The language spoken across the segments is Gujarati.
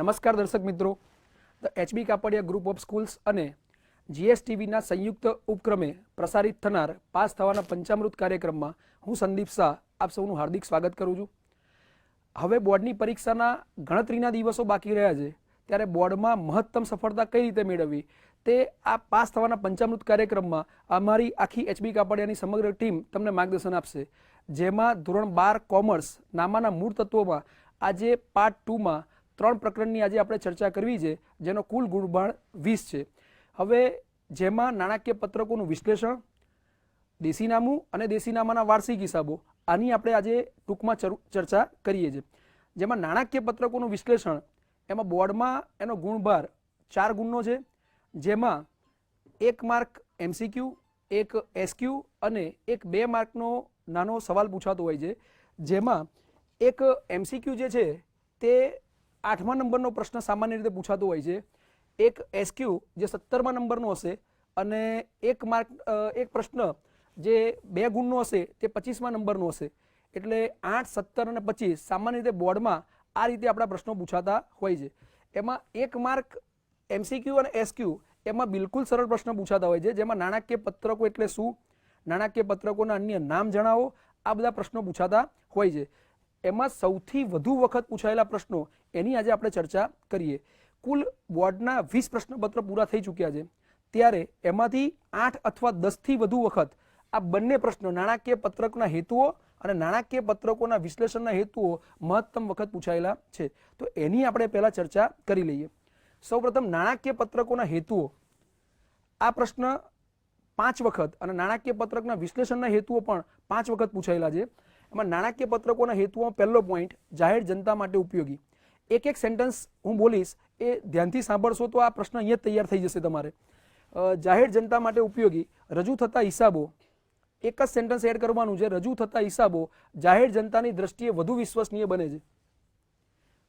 નમસ્કાર દર્શક મિત્રો. The HB Kapadia group of schools અને જીએસટીવીના સંયુક્ત ઉપક્રમે પ્રસારિત થનાર પાસ થવાના પંચામૃત કાર્યક્રમમાં હું સંદીપ શાહ, આપ સૌનું હાર્દિક સ્વાગત કરું છું. હવે બોર્ડની પરીક્ષાના ગણતરીના દિવસો બાકી રહ્યા છે. ત્યારે બોર્ડમાં મહત્તમ સફળતા કઈ રીતે મેળવવી? તે આ પાસ થવાના પંચામૃત કાર્યક્રમમાં અમારી આખી એચબી કાપડિયાની સમગ્ર ટીમ તમને માર્ગદર્શન આપશે. જેમાં ધોરણ બાર કોમર્સ નામાના મૂળ તત્વોમાં આજે પાર્ટ ટુમાં ત્રણ પ્રકરણની આજે આપણે ચર્ચા કરવી છે, જેનો કુલ ગુણબાણ વીસ છે. હવે જેમાં નાણાકીય પત્રકોનું વિશ્લેષણ, દેશીનામું અને દેશીનામાના વાર્ષિક હિસાબો, આની આપણે આજે ટૂંકમાં ચરુ- ચર્ચા કરીએ છીએ. જેમાં નાણાકીય પત્રકોનું વિશ્લેષણ, એમાં બોર્ડમાં એનો ગુણભાર ચાર ગુણનો છે, જેમાં એક માર્ક એમસીક્યુ, એક એસક્યુ અને એક બે માર્કનો નાનો સવાલ પૂછાતો હોય છે. જેમાં એક એમસીક્યુ જે છે, તે આઠમા નંબરનો પ્રશ્ન સામાન્ય રીતે પૂછાતો હોય છે. એક એસક્યુ જે સત્તરમા નંબરનો હશે અને એક માર્ક એક પ્રશ્ન જે બે ગુણનો હશે તે પચીસમા નંબરનો હશે. એટલે આઠ, સત્તર અને પચીસ સામાન્ય રીતે બોર્ડમાં આ રીતે આપણા પ્રશ્નો પૂછાતા હોય છે. એમાં એક માર્ક એમસીક્યુ અને એસક્યુ એમાં બિલકુલ સરળ પ્રશ્ન પૂછાતા હોય છે. જેમાં નાણાકીય પત્રકો એટલે શું? નાણાકીય પત્રકોના અન્ય નામ જણાવો. આ બધા પ્રશ્નો પૂછાતા હોય છે. એમાં સૌથી વધુ વખત પૂછાયેલા પ્રશ્નો, એની આજે આપણે ચર્ચા કરીએ. કુલ બોર્ડના વીસ પ્રશ્નપત્ર પૂરા થઈ ચૂક્યા છે. ત્યારે એમાંથી આઠ અથવા દસથી વધુ વખત આ બંને પ્રશ્નો, નાણાકીય પત્રકના હેતુઓ અને નાણાકીય પત્રકોના વિશ્લેષણના હેતુઓ મહત્તમ વખત પૂછાયેલા છે. તો એની આપણે પહેલા ચર્ચા કરી લઈએ. સૌપ્રથમ નાણાકીય પત્રકોના હેતુઓ. આ પ્રશ્ન પાંચ વખત અને નાણાકીય પત્રકના વિશ્લેષણના હેતુઓ પણ પાંચ વખત પૂછાયેલા છે. એમાં નાણાકીય પત્રકોના હેતુઓ પહેલો પોઈન્ટ જાહેર જનતા માટે ઉપયોગી. એક એક સેન્ટેન્સ હું બોલીશ, એ ધ્યાનથી સાંભળશો તો આ પ્રશ્ન અહીંયા તૈયાર થઈ જશે તમારે. જાહેર જનતા માટે ઉપયોગી, રજૂ થતા હિસાબો. એક જ સેન્ટેન્સ એડ કરવાનું છે, રજૂ થતા હિસાબો જાહેર જનતાની દ્રષ્ટિએ વધુ વિશ્વસનીય બને છે.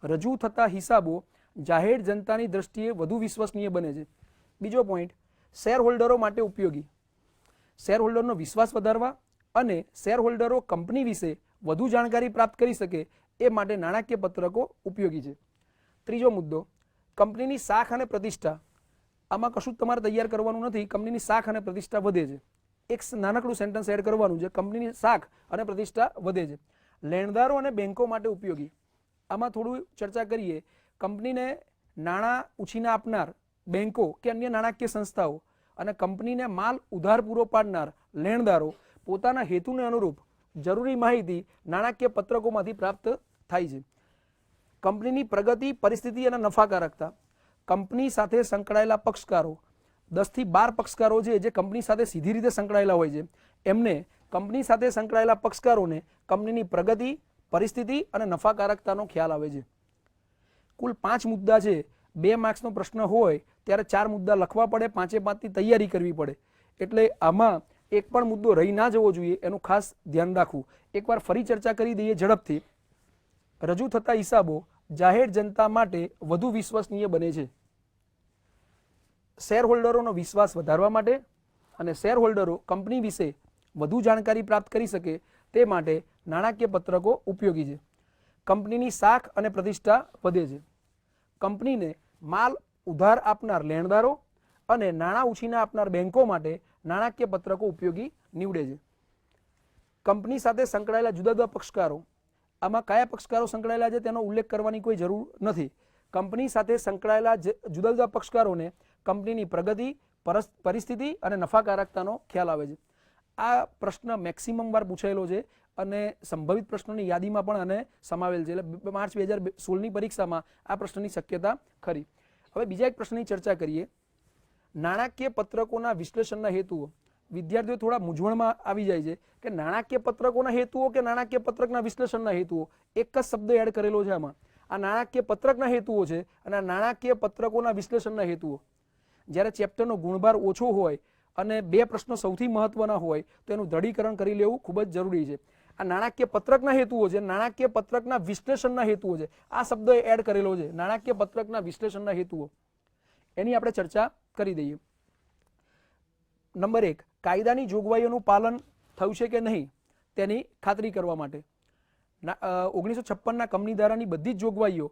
રજૂ થતા હિસાબો જાહેર જનતાની દ્રષ્ટિએ વધુ વિશ્વસનીય બને છે. બીજો પોઈન્ટ શેર હોલ્ડરો માટે ઉપયોગી. શેર હોલ્ડરનો વિશ્વાસ વધારવા અને શેર હોલ્ડરો કંપની વિશે વધુ જાણકારી પ્રાપ્ત કરી શકે એ માટે નાણાકીય પત્રકો ઉપયોગી છે. ત્રીજો મુદ્દો, કંપનીની શાખ અને પ્રતિષ્ઠા. આમાં કશું તમારે તૈયાર કરવાનું નથી, કંપનીની શાખ અને પ્રતિષ્ઠા વધે છે. એક નાનકડું સેન્ટેન્સ એડ કરવાનું છે કંપનીની શાખ અને પ્રતિષ્ઠા વધે છે. લેણદારો અને બેંકો માટે ઉપયોગી. આમાં થોડું ચર્ચા કરીએ, કંપનીને નાણાં ઉછીના આપનાર બેંકો કે અન્ય નાણાકીય સંસ્થાઓ અને કંપનીને માલ ઉધાર પૂરો પાડનાર લેણદારો પોતાના હેતુને અનુરૂપ જરૂરી માહિતી નાણાકીય પત્રકોમાંથી પ્રાપ્ત થાય છે. કંપનીની પ્રગતિ, પરિસ્થિતિ અને નફાકારકતા. કંપની સાથે સંકળાયેલા પક્ષકારો. દસથી બાર પક્ષકારો છે જે કંપની સાથે સીધી રીતે સંકળાયેલા હોય છે. એમને કંપની સાથે સંકળાયેલા પક્ષકારોને કંપનીની પ્રગતિ, પરિસ્થિતિ અને નફાકારકતાનો ખ્યાલ આવે છે. કુલ પાંચ મુદ્દા છે. બે માર્ક્સનો પ્રશ્ન હોય ત્યારે ચાર મુદ્દા લખવા પડે, પાંચે પાંચની તૈયારી કરવી પડે. એટલે આમાં એક પણ મુદ્દો રહી ના જવો જોઈએ એનું ખાસ ધ્યાન રાખવું. એકવાર ફરી ચર્ચા કરી દઈએ ઝડપથી. રજૂ થતા હિસાબો જાહેર જનતા માટે વધુ વિશ્વસનીય બને છે. શેર હોલ્ડરોનો વિશ્વાસ વધારવા માટે અને શેર હોલ્ડરો કંપની વિશે વધુ જાણકારી પ્રાપ્ત કરી શકે તે માટે નાણાકીય પત્રકો ઉપયોગી છે. કંપનીની શાખ અને પ્રતિષ્ઠા વધે છે. કંપનીને માલ ઉધાર આપનાર લેણદારો અને નાણાં ઉછીના આપનાર બેંકો માટે નાણાકીય પત્રકો ઉપયોગી નીવડે છે. કંપની સાથે સંકળાયેલા જુદા જુદા પક્ષકારો, આમાં કયા પક્ષકારો સંકળાયેલા છે તેનો ઉલ્લેખ કરવાની કોઈ જરૂર નથી. કંપની સાથે સંકળાયેલા જુદા જુદા પક્ષકારોને કંપનીની પ્રગતિ, પરસ- પરિસ્થિતિ અને નફાકારકતાનો ખ્યાલ આવે છે. આ પ્રશ્ન મેક્સિમમ વાર પૂછાયેલો છે અને સંભવિત પ્રશ્નોની યાદીમાં પણ આને સમાવેલ છે. એટલે માર્ચ બે હજાર સોળની પરીક્ષામાં આ પ્રશ્નની શક્યતા ખરી. હવે બીજા એક પ્રશ્નની ચર્ચા કરીએ. નાણાકીય પત્રકોના વિશ્લેષણના હેતુઓ. વિદ્યાર્થીઓ થોડા મૂંઝવણમાં આવી જાય છે કે નાણાકીય પત્રકોના હેતુઓ કે નાણાકીય પત્રકના વિશ્લેષણના હેતુઓ? એક જ શબ્દ એડ કરેલો છે આમાં. આ નાણાકીય પત્રકના હેતુઓ છે અને આ નાણાકીય પત્રકોના વિશ્લેષણના હેતુઓ. જ્યારે ચેપ્ટરનો ગુણભાર ઓછો હોય અને બે પ્રશ્નો સૌથી મહત્વના હોય, તો એનું દઢીકરણ કરી લેવું ખૂબ જ જરૂરી છે. આ નાણાકીય પત્રકના હેતુઓ છે, નાણાકીય પત્રકના વિશ્લેષણના હેતુઓ છે. આ શબ્દ એડ કરેલો છે, નાણાકીય પત્રકના વિશ્લેષણના હેતુઓ. એની આપણે ચર્ચા કરી દઈએ. નંબર એક, કાયદાની જોગવાઈઓનું પાલન થયું છે કે નહીં તેની ખાતરી કરવા માટે. ઓગણીસો છપ્પનના કંપની ધારાની બધી જ જોગવાઈઓ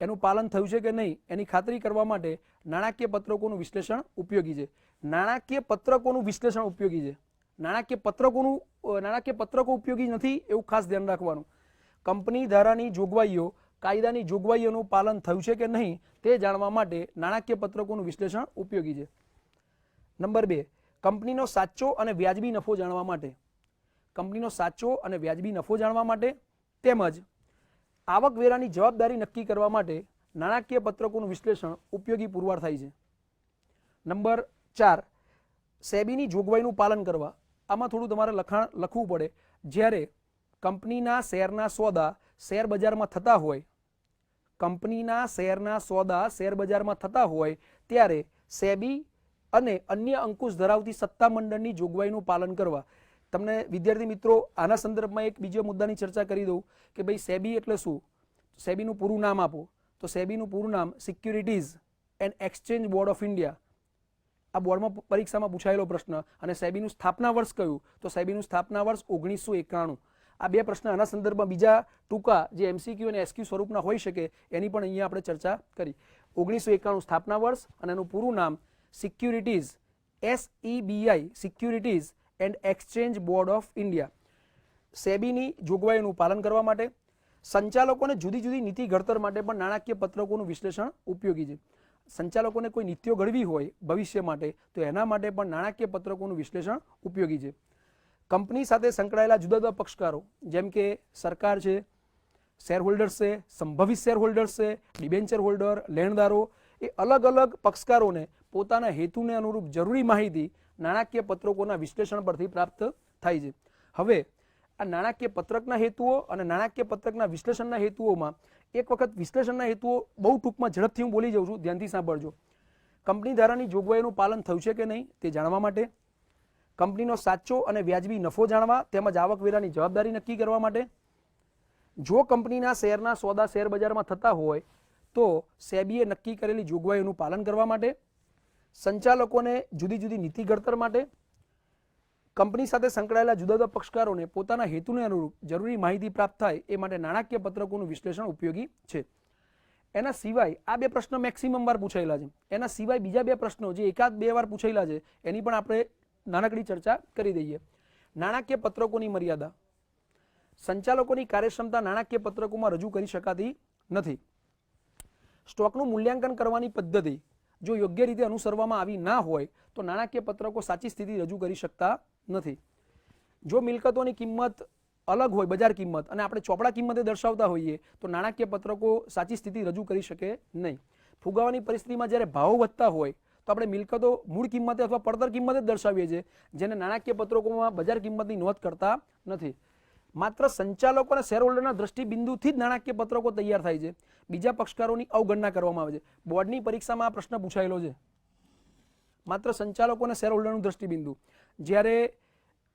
એનું પાલન થયું છે કે નહીં એની ખાતરી કરવા માટે નાણાકીય પત્રકોનું વિશ્લેષણ ઉપયોગી છે. નાણાકીય પત્રકોનું વિશ્લેષણ ઉપયોગી છે. નાણાકીય પત્રકોનું નાણાકીય પત્રકો ઉપયોગી નથી એવું ખાસ ધ્યાન રાખવાનું. કંપની ધારાની જોગવાઈઓ કાયદાની જોગવાઈઓનું પાલન થયું છે કે નહીં તે જાણવા માટે નાણાકીય પત્રકોનું વિશ્લેષણ ઉપયોગી છે. નંબર બે, કંપનીનો સાચો અને વ્યાજબી નફો જાણવા માટે. કંપનીનો સાચો અને વ્યાજબી નફો જાણવા માટે તેમજ આવકવેરાની જવાબદારી નક્કી કરવા માટે નાણાકીય પત્રકોનું વિશ્લેષણ ઉપયોગી પુરવાર થાય છે. નંબર ચાર, સેબીની જોગવાઈનું પાલન કરવા. આમાં થોડું તમારે લખાણ લખવું પડે. જ્યારે કંપનીના શેરના સોદા શેર બજારમાં થતા હોય કંપનીના શેરના સોદા શેર બજારમાં થતા હોય ત્યારે સેબી અને અન્ય અંકુશ ધરાવતી સત્તા મંડળની જોગવાઈનું પાલન કરવા. તમને વિદ્યાર્થી મિત્રો, આના સંદર્ભમાં એક બીજો મુદ્દાની ચર્ચા કરી દઉં કે ભાઈ સેબી એટલે શું? સેબીનું પૂરું નામ આપો. તો સેબીનું પૂરું નામ securities and exchange board of India. આ બોર્ડમાં પરીક્ષામાં પૂછાયેલો પ્રશ્ન અને સેબીનું સ્થાપના વર્ષ કયું? તો સેબીનું સ્થાપના વર્ષ ઓગણીસો એકાણું. આ બે પ્રશ્ન આના સંદર્ભમાં બીજા ટૂંકા જે એમસીક્યુ અને એસક્યુ સ્વરૂપના હોઈ શકે, એની પણ અહીંયા આપણે ચર્ચા કરી. ઓગણીસો એકાણું સ્થાપના વર્ષ અને એનું પૂરું નામ securities SEBI securities and exchange board of India. સેબીની જોગવાઈઓનું પાલન કરવા માટે, સંચાલકોને જુદી જુદી નીતિ ઘડતર માટે પણ નાણાકીય પત્રકોનું વિશ્લેષણ ઉપયોગી છે. સંચાલકોને કોઈ નીતિઓ ઘડવી હોય ભવિષ્ય માટે, તો એના માટે પણ નાણાકીય પત્રકોનું વિશ્લેષણ ઉપયોગી છે. કંપની સાથે સંકળાયેલા જુદા જુદા પક્ષકારો, જેમ કે સરકાર છે શેરહોલ્ડર્સ છે, સંભવિત શેરહોલ્ડર્સ છે ડિબેન્ચર હોલ્ડર લેણદારો, એ અલગ અલગ પક્ષકારોને પોતાના હેતુને અનુરૂપ જરૂરી માહિતી નાણાકીય પત્રકોના વિશ્લેષણ પરથી પ્રાપ્ત થાય છે. હવે, આ નાણાકીય પત્રકના હેતુઓ અને નાણાકીય પત્રકના વિશ્લેષણના હેતુઓમાં એક વખત વિશ્લેષણના હેતુઓ બહુ ટૂંકમાં ઝડપથી હું બોલી જાઉં છું, ધ્યાનથી સાંભળજો. કંપની ધારાની જોગવાઈનું પાલન થયું છે કે નહીં, તે જાણવા માટે કંપનીનો સાચો અને વ્યાજબી નફો જાણવા તેમજ આવકવેરાની જવાબદારી નક્કી કરવા માટે? જો કંપનીના શેરના સોદા શેર બજારમાં થતા હોય, તો સેબીએ નક્કી કરેલી જોગવાઈઓનું પાલન કરવા માટે, સંચાલકોને જુદી જુદી નીતિ ઘડતર માટે, કંપની સાથે સંકળાયેલા જુદા જુદા પક્ષકારોને પોતાના હેતુને અનુરૂપ જરૂરી માહિતી પ્રાપ્ત થાય એ માટે નાણાકીય પત્રકોનું વિશ્લેષણ ઉપયોગી છે. એના સિવાય આ બે પ્રશ્નો મેક્સિમમ વાર પૂછાયેલા છે. એના સિવાય બીજા બે પ્રશ્નો જે એકાદ બે વાર પૂછાયેલા છે, એની પણ આપણે નાનકડી ચર્ચા કરી દઈએ. નાણાકીય પત્રકોની મર્યાદા. સંચાલકોની કાર્યક્ષમતા નાણાકીય પત્રકોમાં રજૂ કરી શકાતી નથી. સ્ટોકનું મૂલ્યાંકન કરવાની પદ્ધતિ જો યોગ્ય રીતે અનુસરવામાં આવી ના હોય, તો નાણાકીય પત્રકો સાચી સ્થિતિ રજૂ કરી શકતા નથી. જો મિલકતોની કિંમત અલગ હોય, બજાર કિંમત, અને આપણે ચોપડા કિંમતે દર્શાવતા હોઈએ, તો નાણાકીય પત્રકો સાચી સ્થિતિ રજૂ કરી શકે નહીં. ફુગાવાની પરિસ્થિતિમાં જ્યારે ભાવો વધતા હોય તો આપણે મિલકતો મૂળ કિંમતે અથવા પડતર કિંમતે જ દર્શાવીએ છીએ, જેને નાણાકીય પત્રકોમાં બજાર કિંમતની નોંધ કરતા નથી. માત્ર સંચાલકો અને શેરહોલ્ડરના દ્રષ્ટિબિંદુથી જ નાણાકીય પત્રકો તૈયાર થાય છે. બીજા પક્ષકારોની અવગણના કરવામાં આવે છે. બોર્ડની પરીક્ષામાં આ પ્રશ્ન પૂછાયેલો છે. માત્ર સંચાલકો અને શેરહોલ્ડરનું દ્રષ્ટિબિંદુ. જ્યારે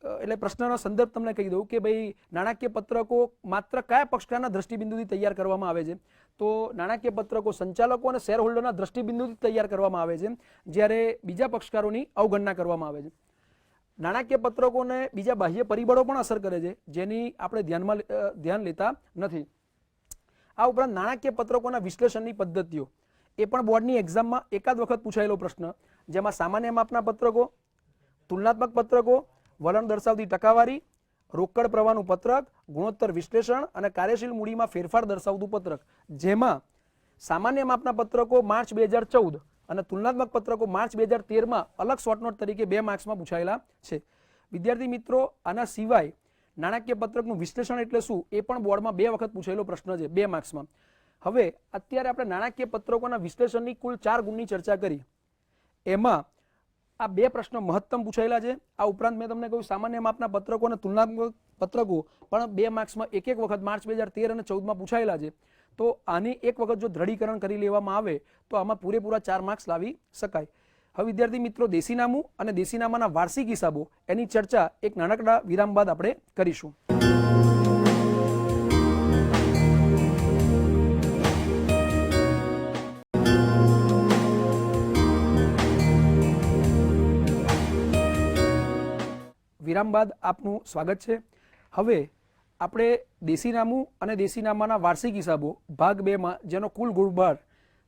એટલે પ્રશ્નનો સંદર્ભ તમને કહી દઉં કે ભાઈ, નાણાકીય પત્રકો માત્ર કયા પક્ષકારના દ્રષ્ટિબિંદુથી તૈયાર કરવામાં આવે છે? તો નાણાકીય પત્રકો સંચાલકો અને શેરહોલ્ડરના દ્રષ્ટિબિંદુથી તૈયાર કરવામાં આવે છે, જ્યારે બીજા પક્ષકારોની અવગણના કરવામાં આવે છે. નાણાકીય પત્રકોને બીજા બાહ્ય પરિબળો પણ અસર કરે છે, જેની આપણે ધ્યાનમાં ધ્યાન લેતા નથી. આ ઉપરાંત નાણાકીય પત્રકોના વિશ્લેષણની પદ્ધતિઓ. એ પણ બોર્ડની એક્ઝામમાં એકાદ વખત પૂછાયેલો પ્રશ્ન, જેમાં સામાન્ય માપના પત્રકો, તુલનાત્મક પત્રકો વલણ દર્શાવતી ટકાવારી, રોકડ પ્રવાહનું પત્રક, ગુણોત્તર વિશ્લેષણ અને કાર્યશીલ મૂડીમાં ફેરફાર દર્શાવતું પત્રક. જેમાં સામાન્ય માપના પત્રકો માર્ચ બે હજાર ચૌદ અને તુલનાત્મક પત્રકો માર્ચ બે હજાર તેરમાં અલગ શોર્ટનોટ તરીકે બે માર્ક્સમાં પૂછાયેલા છે. વિદ્યાર્થી મિત્રો, આના સિવાય નાણાકીય પત્રકનું વિશ્લેષણ એટલે શું એ પણ બોર્ડમાં બે વખત પૂછાયેલો પ્રશ્ન છે, બે માર્ક્સમાં. હવે અત્યારે આપણે નાણાકીય પત્રકોના વિશ્લેષણની કુલ ચાર ગુણની ચર્ચા કરી. એમાં આ બે પ્રશ્નો મહત્તમ પૂછાયેલા છે. આ ઉપરાંત મેં તમને કહ્યું સામાન્ય માપના પત્રકો અને તુલનાત્મક પત્રકો, પણ બે માર્ક્સમાં એક એક વખત માર્ચ બે હજાર તેર અને ચૌદમાં પૂછાયેલા છે. તો આની એક વખત જો દ્રઢીકરણ કરી લેવામાં આવે, તો આમાં પૂરેપૂરા ચાર માર્ક્સ લાવી શકાય. હવે વિદ્યાર્થી મિત્રો દેશીનામું અને દેશીનામાના વાર્ષિક હિસાબો, એની ચર્ચા એક નાનકડા વિરામ બાદ આપણે કરીશું. વિરામ બાદ આપનું સ્વાગત છે. હવે આપણે દેશીનામું અને દેશીનામાના વાર્ષિક હિસાબો ભાગ બેમાં જેનો કુલ ગુણભાર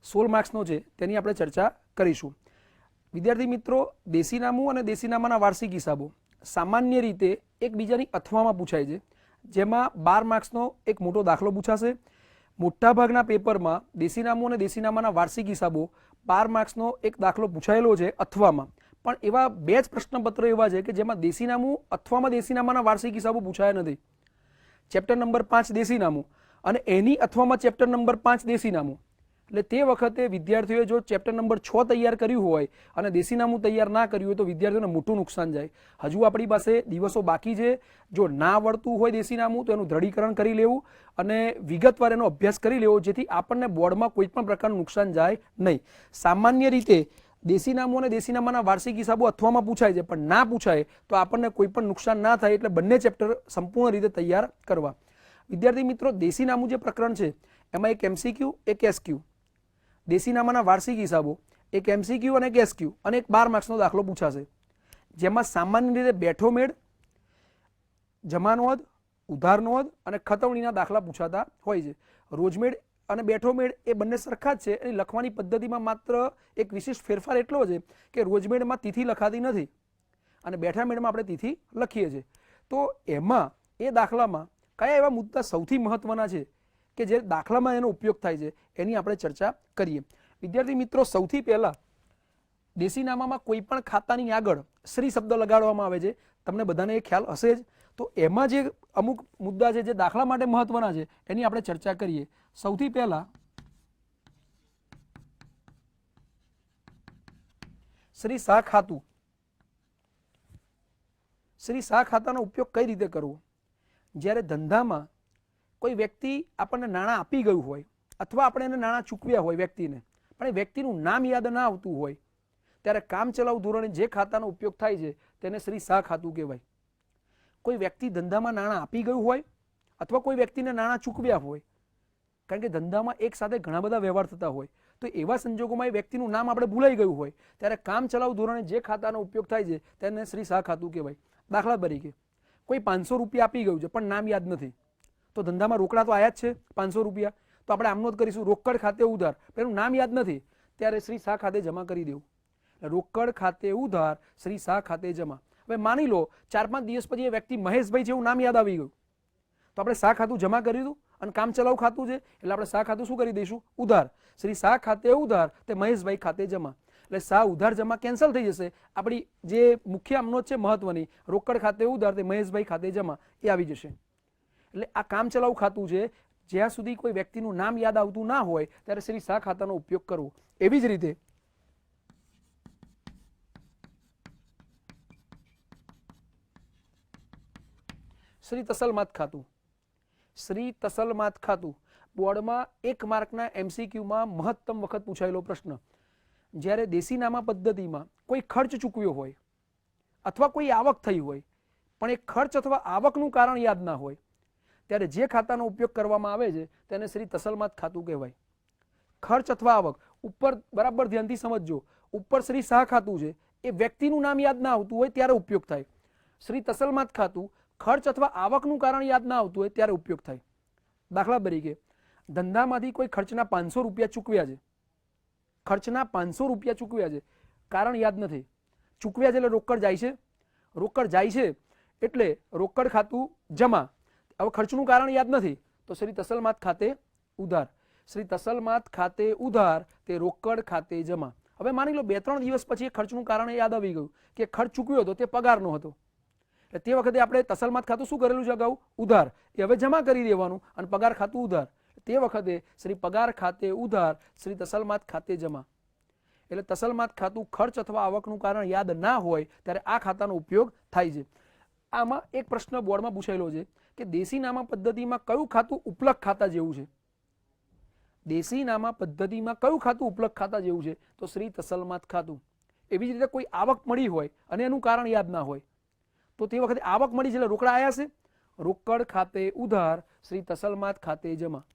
સોળ માર્ક્સનો છે, તેની આપણે ચર્ચા કરીશું. વિદ્યાર્થી મિત્રો, દેશીનામું અને દેશીનામાના વાર્ષિક હિસાબો સામાન્ય રીતે એકબીજાની અથવામાં પૂછાય છે, જેમાં બાર માર્ક્સનો એક મોટો દાખલો પૂછાશે. મોટાભાગના પેપરમાં દેશીનામું અને દેશીનામાના વાર્ષિક હિસાબો બાર માર્ક્સનો એક દાખલો પૂછાયેલો છે અથવામાં. પણ એવા બે જ પ્રશ્નપત્રો એવા છે કે જેમાં દેશીનામું અથવામાં દેશીનામાના વાર્ષિક હિસાબો પૂછાયા નથી. ચેપ્ટર નંબર પાંચ દેશીનામું અને એની અથવામાં ચેપ્ટર નંબર પાંચ દેશીનામું. એટલે તે વખતે વિદ્યાર્થીઓએ જો ચેપ્ટર નંબર છ તૈયાર કર્યું હોય અને દેશીનામું તૈયાર ના કર્યું હોય તો વિદ્યાર્થીઓને મોટું નુકસાન જાય. હજુ આપણી પાસે દિવસો બાકી છે. જો ના આવડતું હોય દેશીનામું તો એનું દ્રઢીકરણ કરી લેવું અને વિગતવાર એનો અભ્યાસ કરી લેવો જેથી આપણને બોર્ડમાં કોઈ પણ પ્રકારનું નુકસાન જાય નહીં. સામાન્ય રીતે દેશીનામું અને દેશીનામાના વાર્ષિક હિસાબો અથવામાં પૂછાય છે. પણ ના પૂછાય તો આપણને કોઈ પણ નુકસાન ના થાય એટલે બંને ચેપ્ટર સંપૂર્ણ રીતે તૈયાર કરવા. વિદ્યાર્થી મિત્રો દેશીનામું જે પ્રકરણ છે, એમાં એક એમસીક્યુ એક એસક્યુ દેશીનામાના વાર્ષિક હિસાબો, એક એમસીક્યુ અને એક એસક્યુ અને એક બાર માર્ક્સનો દાખલો પૂછાશે. જેમાં સામાન્ય રીતે બેઠો મેળ જમા નોંધ ઉધાર નોંધ અને ખતવણીના દાખલા પૂછાતા હોય છે. રોજમેળ અને બેઠો મેળ એ બંને સરખા જ છે. એની લખવાની પદ્ધતિમાં માત્ર એક વિશિષ્ટ ફેરફાર એટલો છે કે રોજમેળમાં તિથિ લખાતી નથી અને બેઠા મેળમાં આપણે તિથિ લખીએ છીએ. તો એમાં, એ દાખલામાં કયા એવા મુદ્દા સૌથી મહત્વના છે કે જે દાખલામાં એનો ઉપયોગ થાય છે? એની આપણે ચર્ચા કરીએ. વિદ્યાર્થી મિત્રો, સૌથી પહેલા દેશીનામામાં કોઈ પણ ખાતાની આગળ શ્રી શબ્દ લગાડવામાં આવે છે. તમને બધાને એ ખ્યાલ હશે જ. તો એમાં જે અમુક મુદ્દા છે, જે દાખલા માટે મહત્વના છે, એની આપણે ચર્ચા કરીએ. સૌથી પહેલા શ્રી શાહ ખાતું. શ્રી શાહ ખાતાનો ઉપયોગ કઈ રીતે કરવો? જ્યારે ધંધામાં કોઈ વ્યક્તિ આપણને નાણાં આપી ગયું હોય અથવા આપણે એને નાણાં ચૂકવ્યા હોય વ્યક્તિને, પણ એ વ્યક્તિનું નામ યાદ ના આવતું હોય, ત્યારે કામચલાઉ ધોરણે જે ખાતાનો ઉપયોગ થાય છે, તેને શ્રી શાહ ખાતું કહેવાય. કોઈ વ્યક્તિ ધંધામાં નાણાં આપી ગયું હોય અથવા કોઈ વ્યક્તિને નાણાં ચૂકવ્યા હોય, કારણ કે ધંધામાં એક સાથે ઘણા બધા વ્યવહાર થતા હોય, તો એવા સંજોગોમાં એ વ્યક્તિનું નામ આપણે ભૂલાઈ ગયું હોય, ત્યારે કામ ચલાવ ધોરણે જે ખાતાનો ઉપયોગ થાય છે તેને શ્રી શાહ ખાતું કહેવાય. દાખલા તરીકે, કોઈ પાંચસો રૂપિયા આપી ગયું છે, પણ નામ યાદ નથી, તો ધંધામાં રોકડા તો આયા જ છે, પાંચસો રૂપિયા. તો આપણે આમનો જ કરીશું, રોકડ ખાતે ઉધાર. એનું નામ યાદ નથી, ત્યારે શ્રી શાહ ખાતે જમા કરી દેવું. રોકડ ખાતે ઉધાર, શ્રી શાહ ખાતે જમા. હવે માની લો, ચાર પાંચ દિવસ પછી એ વ્યક્તિ મહેશભાઈ જેવું નામ યાદ આવી ગયું. તો આપણે શાહ ખાતું જમા કરી દીધું અને કામ ચલાવ ખાતું છે, એટલે આપણે શાહ ખાતું શું કરી દઈશું? ઉધાર. શ્રી શાહ ખાતે ઉધાર, તે મહેશભાઈ ખાતે જમા. એટલે શાહ ઉધાર જમા કેન્સલ થઈ જશે. આપણી જે મુખ્ય આમનો છે મહત્વની, રોકડ ખાતે ઉધાર, તે મહેશભાઈ ખાતે જમા. એ આવી જશે. એટલે આ કામ ચલાવ ખાતું છે, જ્યાં સુધી કોઈ વ્યક્તિનું નામ યાદ આવતું ના હોય, ત્યારે શ્રી શાહ ખાતાનો ઉપયોગ કરવો. એવી જ રીતે શ્રી તસલમાત ખાતું. શ્રી તસલમાત ખાતું. બોર્ડમાં એક માર્કના એમસીક્યુમાં મહત્તમ વખત પૂછાયેલો પ્રશ્ન. જ્યારે દેશીનામા પદ્ધતિમાં કોઈ ખર્ચ ચૂકવ્યો હોય અથવા કોઈ આવક થઈ હોય, પણ એ ખર્ચ અથવા આવકનું કારણ યાદ ના હોય, ત્યારે જે ખાતાનો ઉપયોગ કરવામાં આવે છે, તેને શ્રી તસલમાત ખાતું કહેવાય. ખર્ચ અથવા આવક. ઉપર બરાબર ધ્યાનથી સમજજો. ઉપર શ્રી શાહ ખાતું છે. એ વ્યક્તિનું નામ યાદ ના આવતું હોય, ત્યારે ઉપયોગ થાય. શ્રી તસલમાત ખાતું ખર્ચ અથવા આવકનું કારણ યાદ ના આવતું હોય ત્યારે ઉપયોગ થાય. દાખલા તરીકે, ધંધામાંથી કોઈ ખર્ચના પાંચસો રૂપિયા ચૂકવ્યા છે. ખર્ચના પાંચસો રૂપિયા ચૂકવ્યા છે. કારણ યાદ નથી. ચૂકવ્યા છે એટલે રોકડ જાય છે. રોકડ જાય છે એટલે રોકડ ખાતું જમા. હવે ખર્ચનું કારણ યાદ નથી. તો શ્રી તસલમાત ખાતે ઉધાર. શ્રી તસલમાત ખાતે ઉધાર તે રોકડ ખાતે જમા. હવે માની લો બે ત્રણ દિવસ પછી ખર્ચનું કારણ યાદ આવી ગયું કે ખર્ચ ચૂકવ્યો હતો તે પગારનો હતો. એટલે તે વખતે આપણે તસલમાત ખાતું શું કરેલું છે અગાઉ? ઉધાર. એ હવે જમા કરી દેવાનું અને પગાર ખાતું ઉધાર. તે વખતે શ્રી પગાર ખાતે ઉધાર, શ્રી તસલમાત ખાતે જમા. એટલે તસલમાત ખાતું ખર્ચ અથવા આવકનું કારણ યાદ ના હોય ત્યારે આ ખાતાનો ઉપયોગ થાય છે. આમાં એક પ્રશ્ન બોર્ડમાં પૂછાયેલો છે કે દેશી નામા પદ્ધતિમાં કયું ખાતું ઉપલબ્ધ ખાતા જેવું છે? દેશી નામા પદ્ધતિમાં કયું ખાતું ઉપલબ્ધ ખાતા જેવું છે? તો શ્રી તસલમાત ખાતું. એવી જ રીતે કોઈ આવક મળી હોય અને એનું કારણ યાદ ના હોય. તો તે વખતે આવક મળી છે એટલે રોકડા આવ્યા છે. રોકડ ખાતે ઉધાર શ્રી તસલમાત ખાતે જમા.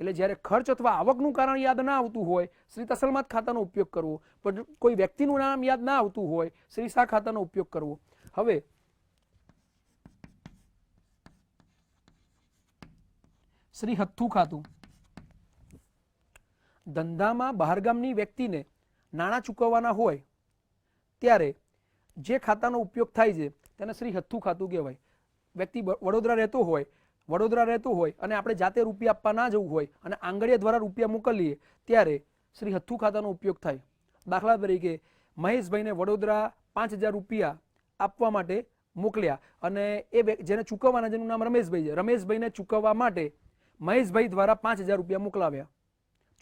એટલે જ્યારે ખર્ચ અથવા આવકનું કારણ યાદ ના આવતું હોય, શ્રી તસલમાત ખાતાનો ઉપયોગ કરવો. પણ કોઈ વ્યક્તિનું નામ યાદ ના આવતું હોય, શ્રી શાહ ખાતાનો ઉપયોગ કરવો. હવે, શ્રી હથ્થું ખાતું. ધંધામાં બહારગામની વ્યક્તિને નાણાં ચૂકવવાના હોય, ત્યારે જે ખાતાનો ઉપયોગ થાય છે તેને શ્રી હથ્થું ખાતું કહેવાય. વ્યક્તિ વડોદરા રહેતો હોય, વડોદરા રહેતો હોય અને આપણે જાતે રૂપિયા આપવા ના જવું હોય અને આંગળીયા દ્વારા રૂપિયા મોકલીએ ત્યારે શ્રી હથ્થું ખાતાનો ઉપયોગ થાય. દાખલા તરીકે, મહેશભાઈને વડોદરા પાંચ હજાર રૂપિયા આપવા માટે મોકલ્યા અને એ જેને ચૂકવવાના, જેનું નામ રમેશભાઈ છે. રમેશભાઈને ચૂકવવા માટે મહેશભાઈ દ્વારા પાંચ હજાર રૂપિયા મોકલાવ્યા.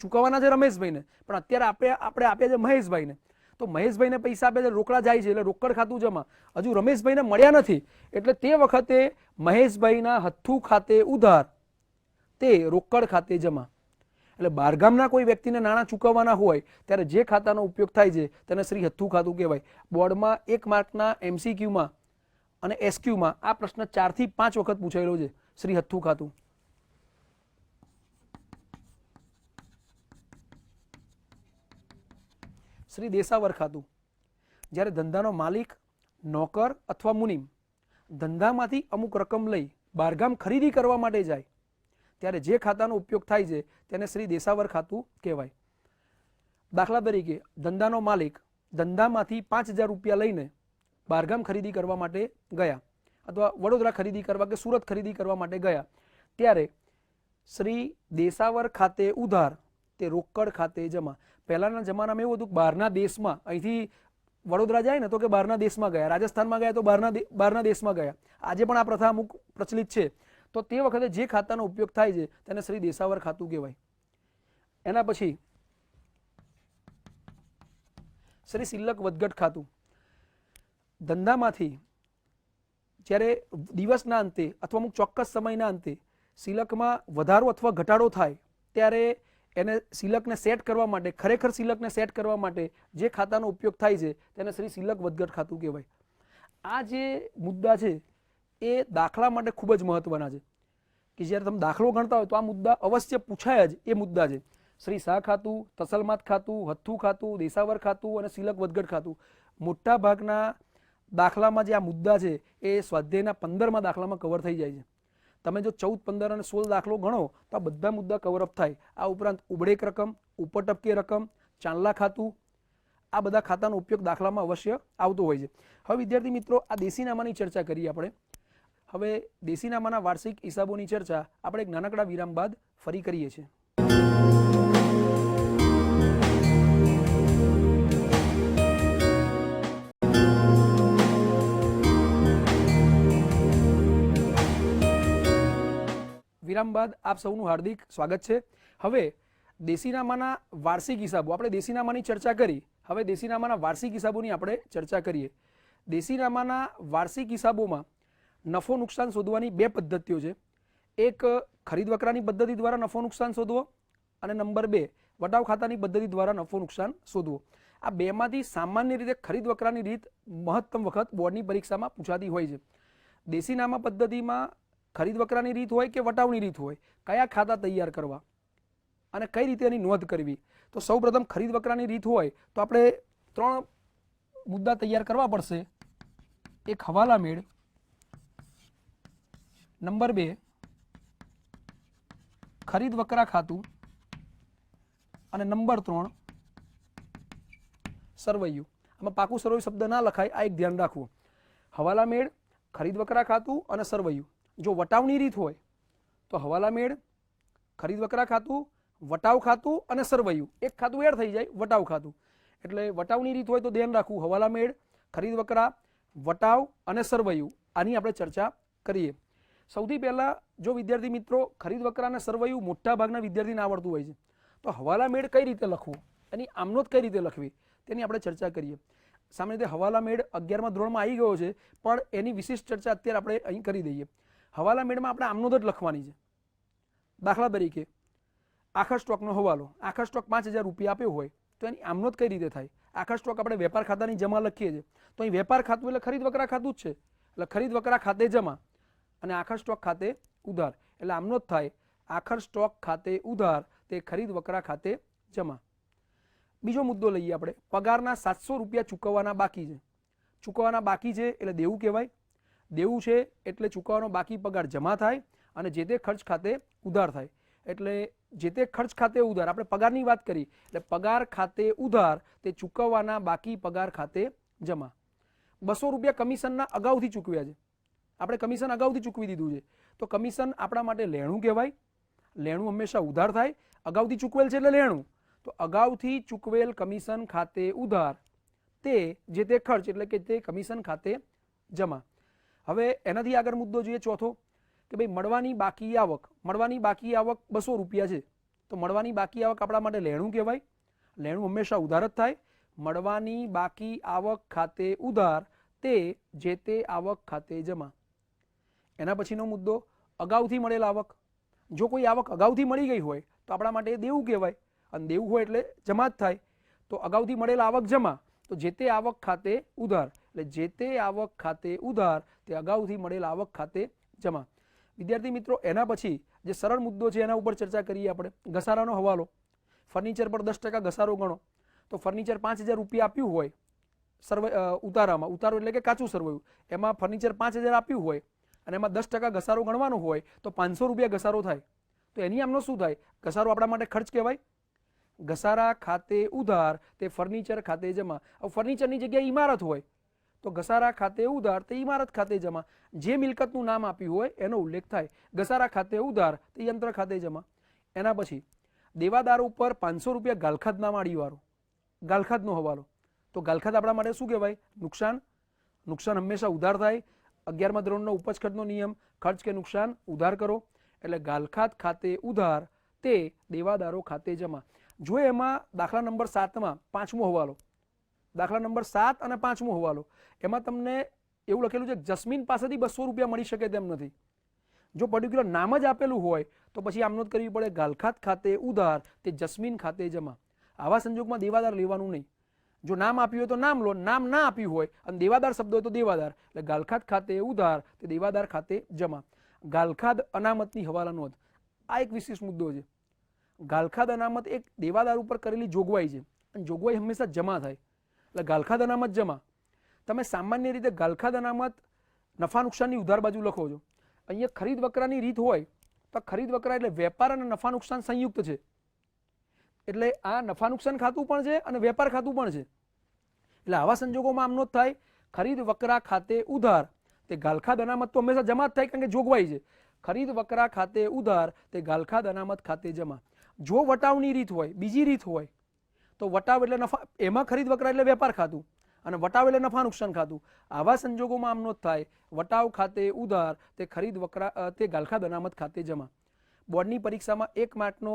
ચૂકવવાના છે રમેશભાઈને, પણ અત્યારે આપણે આપણે આપ્યા છે મહેશભાઈને. તો મહેશભાઈને પૈસા આપે છે રોકડા જાય છે, એટલે રોકડ ખાતું જમા. હજુ રમેશભાઈને મળ્યા નથી, એટલે તે વખતે મહેશભાઈના હથ્થું ખાતે ઉધાર, તે રોકડ ખાતે જમા. એટલે બહારગામના કોઈ વ્યક્તિને નાણાં ચૂકવવાના હોય, ત્યારે જે ખાતાનો ઉપયોગ થાય છે, તેને શ્રી હથ્થું ખાતું કહેવાય. બોર્ડમાં એક માર્કના એમસીક્યુમાં અને એસક્યુમાં આ પ્રશ્ન ચારથી પાંચ વખત પૂછાયેલો છે, શ્રી હથ્થું ખાતું. શ્રી દેશાવર ખાતું. જ્યારે ધંધાનો માલિક, નોકર અથવા મુનિમ ધંધામાંથી અમુક રકમ લઈ બહારગામ ખરીદી કરવા માટે જાય, ત્યારે જે ખાતાનો ઉપયોગ થાય છે તેને શ્રી દેશાવર ખાતું કહેવાય. દાખલા તરીકે, ધંધાનો માલિક ધંધામાંથી પાંચ હજાર રૂપિયા લઈને બહારગામ ખરીદી કરવા માટે ગયા અથવા વડોદરા ખરીદી કરવા કે સુરત ખરીદી કરવા માટે ગયા. ત્યારે શ્રી દેશાવર ખાતે ઉધાર તે રોકડ ખાતે જમા. પહેલાના જમાનામાં એવું હતું કે બહારના દેશમાં, અહીંથી વડોદરા જાય ને તો કે બહારના દેશમાં ગયા, રાજસ્થાનમાં ગયા તો બહારના બહારના દેશમાં ગયા. આજે પણ આ પ્રથા અમુક પ્રચલિત છે. તો તે વખતે જે ખાતાનો ઉપયોગ થાય છે તેને શ્રી દેશાવર ખાતું કહેવાય. એના પછી શ્રી સિલ્લક વધઘટ ખાતું. ધંધામાંથી જ્યારે દિવસના અંતે અથવા અમુક ચોક્કસ સમયના અંતે સિલકમાં વધારો અથવા ઘટાડો થાય, ત્યારે એને સિલકને સેટ કરવા માટે, ખરેખર સિલકને સેટ કરવા માટે જે ખાતાનો ઉપયોગ થાય છે, તેને શ્રી સિલક વધઘટ ખાતું કહેવાય. આ જે મુદ્દા છે, એ દાખલા માટે ખૂબ જ મહત્વના છે. કે જ્યારે તમે દાખલો ગણતા હોય તો આ મુદ્દા અવશ્ય પૂછાય જ એ મુદ્દા છે. શ્રી શાહ ખાતું, તસલમાત ખાતું, હથ્થું ખાતું, દેસાવર ખાતું અને સિલક વધઘટ ખાતું. મોટા ભાગના દાખલામાં જે આ મુદ્દા છે, એ સ્વાધ્યાયના પંદરમાં દાખલામાં કવર થઈ જાય છે. તમે જો ચૌદ, પંદર અને સોળ દાખલો ગણો, તો આ બધા મુદ્દા કવરઅપ થાય. આ ઉપરાંત ઉબડેક રકમ ઉપર ટપકી રકમ, ચાંદલા ખાતું, આ બધા ખાતાનો ઉપયોગ દાખલામાં અવશ્ય આવતો હોય છે. હવે વિદ્યાર્થી મિત્રો, આ દેશીનામાની ચર્ચા કરીએ આપણે. હવે દેશીનામાના વાર્ષિક હિસાબોની ચર્ચા આપણે એક નાનકડા વિરામ બાદ ફરી કરીએ છીએ. વિરામ બાદ આપ સૌનું હાર્દિક સ્વાગત છે. હવે દેશીનામાના વાર્ષિક હિસાબો, આપણે દેશીનામાની ચર્ચા કરી, હવે દેશીનામાના વાર્ષિક હિસાબોની આપણે ચર્ચા કરીએ. દેશીનામાના વાર્ષિક હિસાબોમાં નફો નુકસાન શોધવાની બે પદ્ધતિઓ છે. એક, ખરીદ વકરાની પદ્ધતિ દ્વારા નફો નુકસાન શોધવો અને નંબર બે, વટાવ ખાતાની પદ્ધતિ દ્વારા નફો નુકસાન શોધવો. આ બેમાંથી સામાન્ય રીતે ખરીદ વકરાની રીત મહત્તમ વખત બોર્ડની પરીક્ષામાં પૂછાતી હોય છે. દેશીનામા પદ્ધતિમાં ખરીદ વકરાની રીત હોય કે વટાવની રીત હોય, કયા ખાતા તૈયાર કરવા અને કઈ રીતે એની નોંધ કરવી? તો સૌપ્રથમ ખરીદ વકરાની રીત હોય તો આપણે ત્રણ મુદ્દા તૈયાર કરવા પડશે. એક હવાલા મેળ નંબર બે ખરીદ વકરા ખાતું અને નંબર ત્રણ, સરવૈયું. આમાં પાકું સરવૈયું શબ્દ ના લખાય, આ એક ધ્યાન રાખવું. હવાલા મેળ ખરીદ વકરા ખાતું અને સરવૈયું. જો વટાવની રીત હોય, તો હવાલા મેળ, ખરીદ વકરા ખાતું, વટાવ ખાતું અને સરવૈયું. એક ખાતું એડ થઈ જાય, વટાવ ખાતું. એટલે વટાવની રીત હોય તો ધ્યાન રાખવું. હવાલા મેળ, ખરીદ વકરા, વટાવ અને સરવૈયું. આની આપણે ચર્ચા કરીએ. સૌથી પહેલાં જો વિદ્યાર્થી મિત્રો, ખરીદ વકરા અને સરવૈયું મોટા ભાગના વિદ્યાર્થીને આવડતું હોય છે, તો હવાલા મેળ કઈ રીતે લખવું? એની આમનોત કઈ રીતે લખવી? તેની આપણે ચર્ચા કરીએ. સામાન્ય રીતે હવાલા મેળ અગિયારમાં ધોરણમાં આવી ગયો છે, પણ એની વિશિષ્ટ ચર્ચા અત્યારે આપણે અહીં કરી દઈએ. હવાલા મેળમાં આપણે આમનો જ લખવાની છે. દાખલા તરીકે, આખા સ્ટોકનો હવાલો, આખા સ્ટોક પાંચ હજાર રૂપિયા આપ્યો હોય, તો એની આમનોત કઈ રીતે થાય? આખા સ્ટોક આપણે વેપાર ખાતાની જમા લખીએ છીએ. તો અહીં વેપાર ખાતું એટલે ખરીદ વકરા ખાતું જ છે. એટલે ખરીદ વકરા ખાતે જમા અને આખા સ્ટોક ખાતે ઉધાર. એટલે આમનોત થાય આખર સ્ટોક ખાતે ઉધાર, તે ખરીદ વકરા ખાતે જમા. બીજો મુદ્દો લઈએ આપણે. પગારના સાતસો રૂપિયા ચૂકવવાના બાકી છે. ચૂકવવાના બાકી છે એટલે દેવું કહેવાય. દેવું છે એટલે ચૂકવવાનો બાકી પગાર જમા થાય અને જે તે ખર્ચ ખાતે ઉધાર થાય. એટલે જે તે ખર્ચ ખાતે ઉધાર, આપણે પગારની વાત કરી, એટલે પગાર ખાતે ઉધાર તે ચૂકવવાના બાકી પગાર ખાતે જમા. બસો રૂપિયા કમિશનના અગાઉથી ચૂકવ્યા છે. આપણે કમિશન અગાઉથી ચૂકવી દીધું છે. તો કમિશન આપણા માટે લેણું કહેવાય. લેણું હંમેશા ઉધાર થાય. અગાઉથી ચૂકવેલ છે એટલે લેણું. તો અગાઉથી ચૂકવેલ કમિશન ખાતે ઉધાર તે જે તે ખર્ચ એટલે કે તે કમિશન ખાતે જમા. હવે એનાથી આગળ મુદ્દો જોઈએ ચોથો, કે ભાઈ મળવાની બાકી આવક, મળવાની બાકી આવક બસો રૂપિયા છે. તો મળવાની બાકી આવક આપણા માટે લેણું કહેવાય. લેણું હંમેશા ઉધાર જ થાય. મળવાની બાકી આવક ખાતે ઉધાર, તે જે તે આવક ખાતે જમા. એના પછીનો મુદ્દો, અગાઉથી મળેલ આવક. જો કોઈ આવક અગાઉથી મળી ગઈ હોય, તો આપણા માટે દેવું કહેવાય. અને દેવું હોય એટલે જમા જ થાય. તો અગાઉથી મળેલ આવક જમા. તો જે તે આવક ખાતે ઉધાર. એટલે જે તે આવક ખાતે ઉધાર, તે અગાઉથી મળેલ આવક ખાતે જમા. વિદ્યાર્થી મિત્રો, એના પછી જે સરળ મુદ્દો છે એના ઉપર ચર્ચા કરીએ આપણે. ઘસારાનો હવાલો. ફર્નિચર પર દસ ટકા ઘસારો ગણો. તો ફર્નિચર પાંચ હજાર રૂપિયા આપ્યું હોય, સર્વે ઉતારામાં. ઉતારો એટલે કે કાચું સરવાયું. એમાં ફર્નિચર પાંચ હજાર આપ્યું હોય અને એમાં દસ ટકા ઘસારો ગણવાનો હોય, તો પાંચસો રૂપિયા ઘસારો થાય. તો એની આમનો શું થાય? ઘસારો આપણા માટે ખર્ચ કહેવાય. ઘસારા ખાતે ઉધાર, તે ફર્નિચર ખાતે જમા. ફર્નિચરની જગ્યાએ ઇમારત હોય તો ઘસારા ખાતે ઉધાર તે ઇમારત ખાતે જમા. જે મિલકતનું નામ આપ્યું હોય એનો ઉલ્લેખ થાય. ઘસારા ખાતે ઉધાર તે યંત્ર ખાતે જમા. એના પછી, દેવાદારો ઉપર પાંચસો રૂપિયા ગાલખાદના માળીવાળો ગાલખાદનો હવાલો. તો ગાલખાદ આપણા માટે શું કહેવાય? નુકસાન? નુકસાન હંમેશા ઉધાર થાય. અગિયારમાં ધોરણનો ઉપજ ખર્ચનો નિયમ. ખર્ચ કે નુકસાન, ઉધાર કરો. એટલે ગાલખાત ખાતે ઉધાર તે દેવાદારો ખાતે જમા. જો એમાં દાખલા નંબર સાતમાં પાંચમો હવાલો. દાખલા નંબર સાત અને પાંચમો હવાલો. એમાં તમને એવું લખેલું છે, જસ્મીન પાસેથી બસો રૂપિયા મળી શકે તેમ નથી. જો પર્ટિક્યુલર નામ જ આપેલું હોય, તો પછી આમ નોંધ કરવી પડે, ગાલખાત ખાતે ઉધાર, તે જસ્મીન ખાતે જમા. આવા સંજોગમાં દેવાદાર લેવાનું નહીં. જો નામ આપ્યું હોય તો નામ લો, નામ ના આપ્યું હોય, અને દેવાદાર શબ્દ હોય તો દેવાદાર. એટલે ગાલખાત ખાતે ઉધાર, તે દેવાદાર ખાતે જમા. ગાલખાદ અનામતની હવાલા નોંધ. આ એક વિશેષ મુદ્દો છે. ગાલખાદ અનામત એક દેવાદાર ઉપર કરેલી જોગવાઈ છે. અને જોગવાઈ હંમેશા જમા થાય. એટલે ગાલખાદ અનામત જમા. તમે સામાન્ય રીતે ગાલખાદ અનામત નફા નુકસાનની ઉધાર બાજુ લખો છો. અહીંયા ખરીદ વકરાની રીત હોય તો ખરીદ વકરા એટલે વેપાર અને નફા નુકસાન સંયુક્ત છે. એટલે આ નફા નુકસાન ખાતું પણ છે અને વેપાર ખાતું પણ છે. એટલે આવા સંજોગોમાં આમનો જ થાય, ખરીદ વકરા ખાતે ઉધાર, તે ગાલખાદ અનામત તો હંમેશા જમા જ થાય કારણ કે જોગવાઈ છે. ખરીદ વકરા ખાતે ઉધાર, તે ગાલખાદ અનામત ખાતે જમા. જો વટાવની રીત હોય, બીજી રીત હોય તો વટાવ એટલે નફા, એમાં ખરીદ વકરા એટલે વેપાર ખાતું અને વટાવ એટલે નફા નુકસાન ખાતું આવા સંજોગોમાં આમનો નો થાય, વટાવ ખાતે ઉધાર, તે ખરીદ વકરા તે ગાલખા બનામત ખાતે જમા. બોર્ડની પરીક્ષામાં એક માર્કનો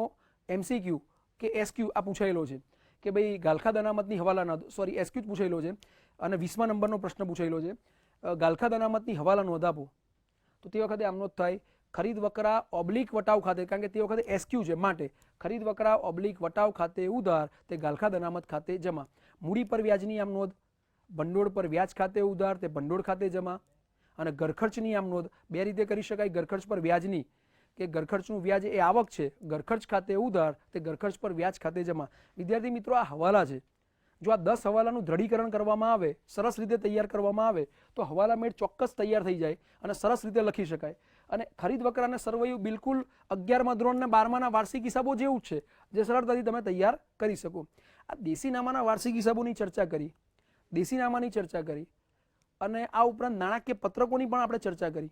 એમસીક્યુ કે એસક્યુ આ પૂછાયેલો છે કે ભાઈ ગાલખા દનામતની હવાલા નોંધ સોરી એસક્યુ જ પૂછાયેલો છે અને વીસમા નંબરનો પ્રશ્ન પૂછાયેલો છે. ગાલખા દનામતની હવાલા નોંધ આપો. તો તે વખતે આમનો જ થાય ખરીદ વકરા ઓબ્લિક વટાવ ખાતે, કારણ કે તે વખતે એસક્યુ છે માટે, ખરીદ વકરા ઓબ્લિક વટાવ ખાતે ઉધાર તે ગાલખાદ અનામત ખાતે જમા. મૂડી પર વ્યાજની આમ નોંધ, ભંડોળ પર વ્યાજ ખાતે ઉધાર તે ભંડોળ ખાતે જમા. અને ઘરખર્ચની આમ નોંધ, બે રીતે કરી શકાય, ઘરખર્ચ પર વ્યાજની, કે ઘરખર્ચનું વ્યાજ એ આવક છે, ઘરખર્ચ ખાતે ઉધાર તે ઘરખર્ચ પર વ્યાજ ખાતે જમા. વિદ્યાર્થી મિત્રો, આ હવાલા છે. જો આ દસ હવાલાનું દ્રઢીકરણ કરવામાં આવે, સરસ રીતે તૈયાર કરવામાં આવે, તો હવાલા મેળ ચોક્કસ તૈયાર થઈ જાય અને સરસ રીતે લખી શકાય. અને ખરીદ વકરાને સરવૈયું બિલકુલ અગિયારમા ધોરણના બારમાના વાર્ષિક હિસાબો જેવું જ છે, જે સરળતાથી તમે તૈયાર કરી શકો. આ દેશીનામાના વાર્ષિક હિસાબોની ચર્ચા કરી, દેશીનામાની ચર્ચા કરી અને આ ઉપરાંત નાણાકીય પત્રકોની પણ આપણે ચર્ચા કરી.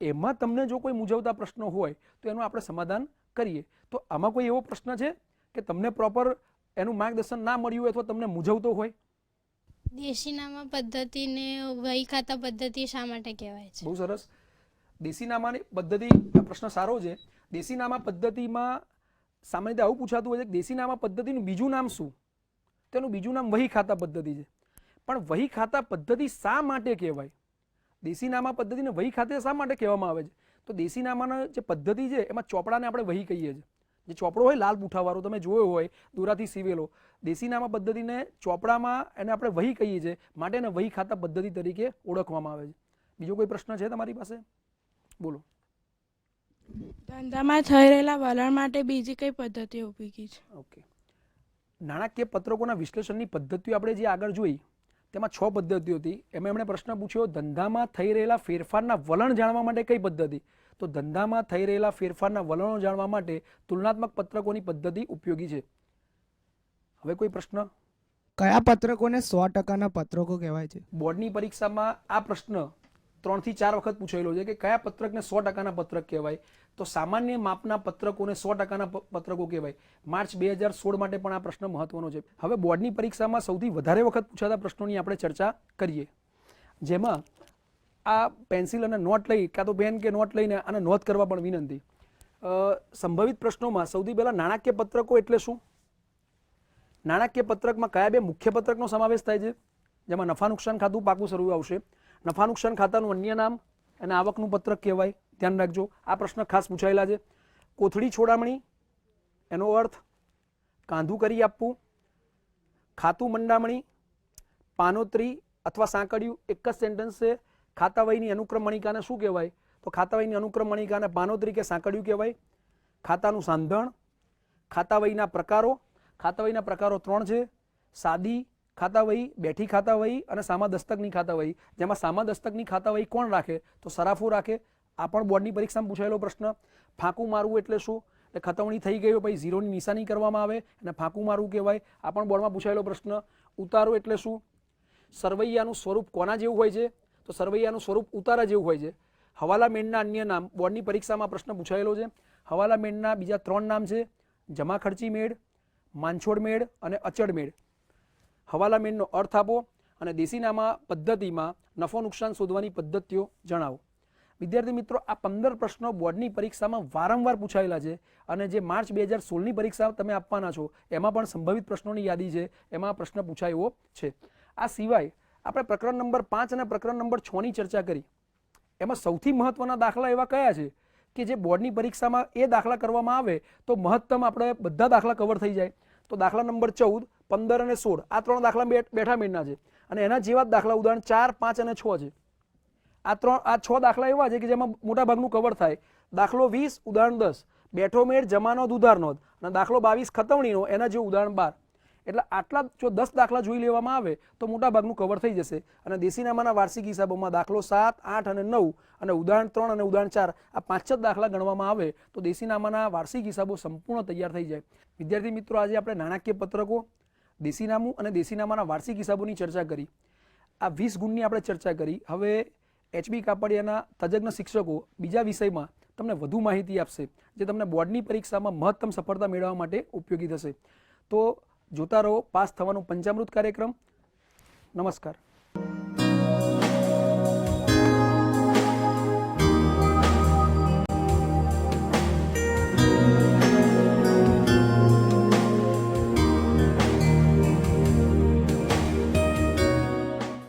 એમાં તમને જો કોઈ મૂંઝવતા પ્રશ્નો હોય, તો એનું આપણે સમાધાન કરીએ. તો આમાં કોઈ એવો પ્રશ્ન છે કે તમને પ્રોપર એનું માર્ગદર્શન ના મળ્યું હોય અથવા તમને મૂંઝવતો હોય? દેશીનામા પદ્ધતિને વહી ખાતા પદ્ધતિ શા માટે કહેવાય છે? બહુ સરસ. દેશીનામાની પદ્ધતિ પ્રશ્ન સારો છે. દેશીનામા પદ્ધતિમાં સામાન્ય રીતે આવું પૂછાતું હોય છે કે દેશીનામા પદ્ધતિનું બીજું નામ શું? તેનું બીજું નામ વહી ખાતા પદ્ધતિ છે. પણ વહી ખાતા પદ્ધતિ શા માટે કહેવાય? દેશીનામા પદ્ધતિને વહી ખાતે શા માટે કહેવામાં આવે છે? તો દેશીનામાના જે પદ્ધતિ છે એમાં ચોપડાને આપણે વહી કહીએ છીએ. જે ચોપડો હોય લાલ પૂઠાવાળો તમે જોયો હોય દોરાથી સીવેલો દેશીનામા પદ્ધતિને ચોપડામાં એને આપણે વહી કહીએ છીએ માટે એને વહી ખાતા પદ્ધતિ તરીકે ઓળખવામાં આવે છે. બીજો કોઈ પ્રશ્ન છે તમારી પાસે? બોલો. ધંધામાં થઈ રહેલા વલણ માટે બીજી કઈ પદ્ધતિઓ ઉપયોગી છે? ઓકે. નાણાકીય પત્રકોના વિશ્લેષણની પદ્ધતિઓ આપણે જે આગળ જોઈ તેમાં છ પદ્ધતિઓ હતી. એમાં એમણે પ્રશ્ન પૂછ્યો ધંધામાં થઈ રહેલા ફેરફારના વલણ જાણવા માટે કઈ પદ્ધતિ? તો ધંધામાં થઈ રહેલા ફેરફારના વલણો જાણવા માટે તુલનાત્મક પત્રકોની પદ્ધતિ ઉપયોગી છે. હવે કોઈ પ્રશ્ન? કયા પત્રકોને સો ટકાના પત્રકો કહેવાય છે? બોર્ડની પરીક્ષામાં આ પ્રશ્ન ત્રણથી ચાર વખત પૂછાયેલો છે કે કયા પત્રકને સો ટકાના પત્રક કહેવાય? તો સામાન્ય માપના પત્રકોને સો ટકાના પત્રકો કહેવાય. માર્ચ બે હજાર સોળ માટે પણ આ પ્રશ્ન મહત્વનો છે. હવે બોર્ડની પરીક્ષામાં સૌથી વધારે વખત પૂછાતા પ્રશ્નોની આપણે ચર્ચા કરીએ. જેમાં આ પેન્સિલ અને નોટ લઈ, કાં તો પેન કે નોટ લઈને આને નોંધ કરવા પણ વિનંતી. સંભવિત પ્રશ્નોમાં સૌથી પહેલાં નાણાકીય પત્રકો એટલે શું? નાણાકીય પત્રકમાં કયા બે મુખ્ય પત્રકનો સમાવેશ થાય છે? જેમાં નફા નુકસાન ખાતું પાકું શરૂ આવશે. નફા નુકસાન ખાતાનું અન્ય નામ અને આવકનું પત્રક કહેવાય. ધ્યાન રાખજો, આ પ્રશ્ન ખાસ પૂછાયેલા છે. કોથળી છોડામણી, એનો અર્થ કાંધું કરી આપવું, ખાતું મંડામણી, પાનોત્રી અથવા સાંકળ્યું, એક જ સેન્ટેન્સ છે. ખાતાવહીની અનુક્રમ મણિકાને શું કહેવાય? તો ખાતાવાહીની અનુક્રમ મણિકાને પાનો કે સાંકળ્યું કહેવાય. ખાતાનું સાંધણ, ખાતાવહીના પ્રકારો ખાતાવહીના પ્રકારો ત્રણ છે. સાદી ખાતાવહી, બેઠી ખાતાવહી અને સામા દસ્તકની ખાતાવહી. જેમાં સામા દસ્તકની ખાતાવહી કોણ રાખે? તો સરાફો રાખે. આ પણ બોર્ડની પરીક્ષામાં પૂછાયેલો પ્રશ્ન. ફાંકું મારવું એટલે શું? એટલે ખતવણી થઈ ગઈ પછી ઝીરોની નિશાની કરવામાં આવે અને ફાંકું મારવું કહેવાય. આ પણ બોર્ડમાં પૂછાયેલો પ્રશ્ન. ઉતારો એટલે શું? સરવૈયાનું સ્વરૂપ કોના જેવું હોય છે? તો સરવૈયાનું સ્વરૂપ ઉતારા જેવું હોય છે. હવાલા મેળના અન્ય નામ, બોર્ડની પરીક્ષામાં પ્રશ્ન પૂછાયેલો છે. હવાલા મેળના બીજા ત્રણ નામ છે. જમા ખર્ચી મેળ, માંછોડ મેળ અને અચળ મેળ. હવાલા મેળનો અર્થ આપો અને દેશીનામા પદ્ધતિમાં નફો નુકસાન શોધવાની પદ્ધતિઓ જણાવો. વિદ્યાર્થી મિત્રો, આ પંદર પ્રશ્નો બોર્ડની પરીક્ષામાં વારંવાર પૂછાયેલા છે અને જે માર્ચ બે હજાર સોળની પરીક્ષા તમે આપવાના છો, એમાં પણ સંભવિત પ્રશ્નોની યાદી છે. એમાં પ્રશ્ન પૂછાયો છે. આ સિવાય આપણે પ્રકરણ નંબર પાંચ અને પ્રકરણ નંબર છની ચર્ચા કરી. એમાં સૌથી મહત્વના દાખલા એવા કયા છે કે જે બોર્ડની પરીક્ષામાં એ દાખલા કરવામાં આવે તો મહત્તમ આપણે બધા દાખલા કવર થઈ જાય. તો દાખલા નંબર ચૌદ, પંદર અને સોળ, આ ત્રણ દાખલા બેઠા મેળના છે. અને એના જેવા જ દાખલા ઉદાહરણ ચાર, પાંચ અને છ છે. આ ત્રણ, આ છ દાખલા એવા છે કે જેમાં મોટા ભાગનું કવર થાય. દાખલો વીસ, ઉદાહરણ દસ. બેઠો મેળ જમાનો ઉધાર અને દાખલો બાવીસ, ખતવણીનો, એના જેવું ઉદાહરણ બાર. એટલે આટલા જો દસ દાખલા જોઈ લેવામાં આવે, તો મોટા ભાગનું કવર થઈ જશે. અને દેશીનામાના વાર્ષિક હિસાબોમાં દાખલો સાત, આઠ અને નવ, અને ઉદાહરણ ત્રણ અને ઉદાહરણ ચાર, આ પાંચ જ દાખલા ગણવામાં આવે, તો દેશીનામાના વાર્ષિક હિસાબો સંપૂર્ણ તૈયાર થઈ જાય. વિદ્યાર્થી મિત્રો, આજે આપણે નાણાકીય પત્રકો, દેશીનામું અને દેશીનામાના વાર્ષિક હિસાબોની ચર્ચા કરી. આ વીસ ગુણની આપણે ચર્ચા કરી. હવે એચબી કાપડિયાના તજજ્ઞ શિક્ષકો બીજા વિષયમાં તમને વધુ માહિતી આપશે, જે તમને બોર્ડની પરીક્ષામાં મહત્તમ સફળતા મેળવવા માટે ઉપયોગી થશે. તો જોતા રહો. પાસ થવાનું પંચામૃત કાર્યક્રમ. નમસ્કાર.